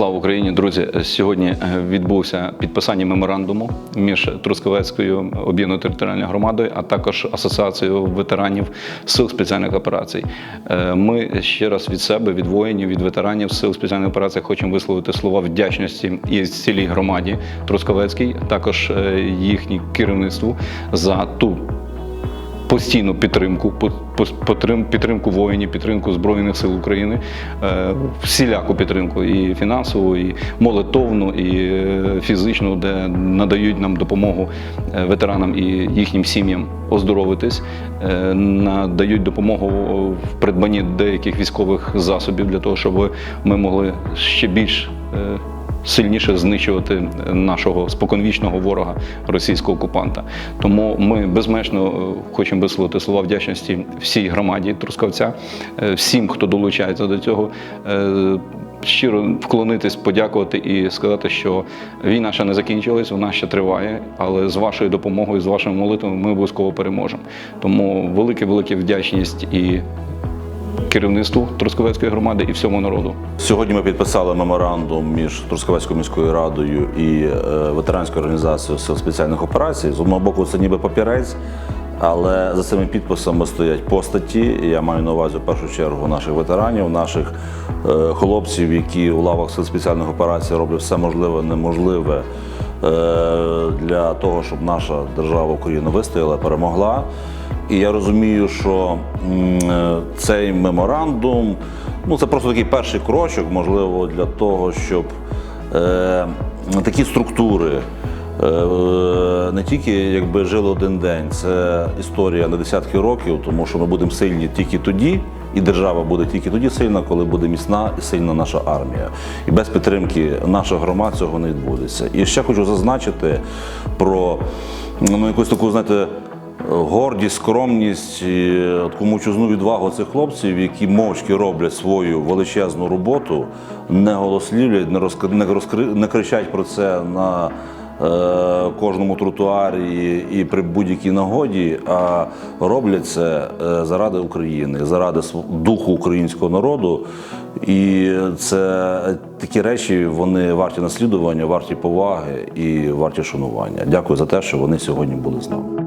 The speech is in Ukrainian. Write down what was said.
Слава Україні, друзі! Сьогодні е, відбувся підписання меморандуму між Трускавецькою об'єднаною територіальною громадою, а також Асоціацією ветеранів сил спеціальних операцій. Е, Ми ще раз від себе, від воїнів, від ветеранів сил спеціальних операцій хочемо висловити слова вдячності і цілій громаді Трускавецькій, також е, їхній керівництву за ту постійну підтримку, підтримку воїнів, підтримку Збройних сил України, е, всіляку підтримку і фінансову, і молитовну, і е, фізичну, де надають нам допомогу е, ветеранам і їхнім сім'ям оздоровитись, надають допомогу в придбанні деяких військових засобів для того, щоб ми могли ще більш сильніше знищувати нашого споконвічного ворога російського окупанта. Тому ми безмежно е, хочемо висловити слова вдячності всій громаді Трускавця, е, всім, хто долучається до цього. е, Щиро вклонитись, подякувати і сказати, що війна ще не закінчилась, вона ще триває, але з вашою допомогою, з вашими молитвами ми обов'язково переможемо. Тому велике, велике вдячність і керівництву Трускавецької громади і всьому народу. Сьогодні ми підписали меморандум між Трускавецькою міською радою і е, ветеранською організацією сил спеціальних операцій. З одного боку, це ніби папірець, але за цими підписами стоять постаті. Я маю на увазі в першу чергу наших ветеранів, наших е, хлопців, які у лавах спеціальних операцій роблять все можливе, неможливе для того, щоб наша держава Україна вистояла, перемогла. І я розумію, що е, цей меморандум ну, це просто такий перший крочок, можливо, для того, щоб е, такі структури е, не тільки якби жили один день, це історія на десятки років, тому що ми будемо сильні тільки тоді, і держава буде тільки тоді сильна, коли буде міцна і сильна наша армія. І без підтримки наших громад цього не відбудеться. І ще хочу зазначити про ну, якусь таку, знаєте, гордість, скромність, і таку мовчазну відвагу цих хлопців, які мовчки роблять свою величезну роботу, не голослівлять, не, розк... не, розкри... не кричать про це на е, кожному тротуарі і при будь-якій нагоді, а роблять це е, заради України, заради духу українського народу. І це такі речі, вони варті наслідування, варті поваги і варті шанування. Дякую за те, що вони сьогодні були з нами.